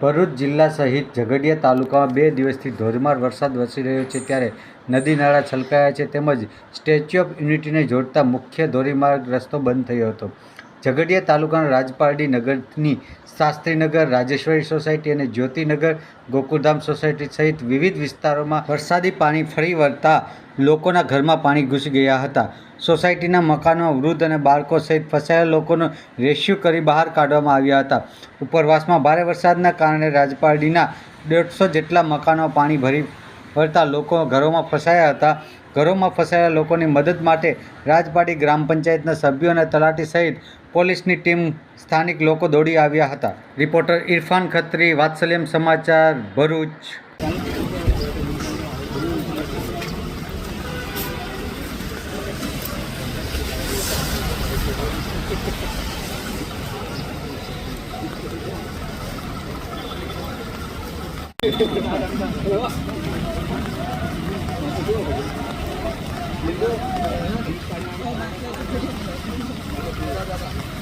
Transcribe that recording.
ભરૂચ જિલ્લા સહિત ઝઘડિયા તાલુકામાં બે દિવસથી ધોધમાર વરસાદ વરસી રહ્યો છે ત્યારે નદી નાળા છલકાયા છે. તેમજ સ્ટેચ્યુ ઓફ યુનિટીને જોડતા મુખ્ય ધોરીમાર્ગ રસ્તો બંધ થયો હતો. ઝઘડિયા તાલુકાના રાજપારડી નગરની શાસ્ત્રીનગર, રાજેશ્વરી સોસાયટી અને જ્યોતિનગર ગોકુલધામ સોસાયટી સહિત વિવિધ વિસ્તારોમાં વરસાદી પાણી ફરી વળતા લોકોના ઘરમાં પાણી ઘૂસી ગયા હતા. સોસાયટીના મકાનમાં વૃદ્ધ અને બાળકો સહિત ફસાયેલા લોકોનો રેસ્ક્યુ કરી બહાર કાઢવામાં આવ્યા હતા. ઉપરવાસમાં ભારે વરસાદના કારણે રાજપારડીના દોઢસો જેટલા મકાનો પાણી ભરી વળતા લોકો ઘરોમાં ફસાયા હતા. ઘરોમાં ફસાયેલા લોકોની મદદ માટે રાજપાડી ગ્રામ પંચાયતના સભ્યો અને તલાટી સહિત પોલીસની ટીમ સ્થાનિક લોકો દોડી આવ્યા હતા. રિપોર્ટર ઇરફાન ખત્રી, વાત્સલ્યમ સમાચાર, ભરૂચ. Thank you.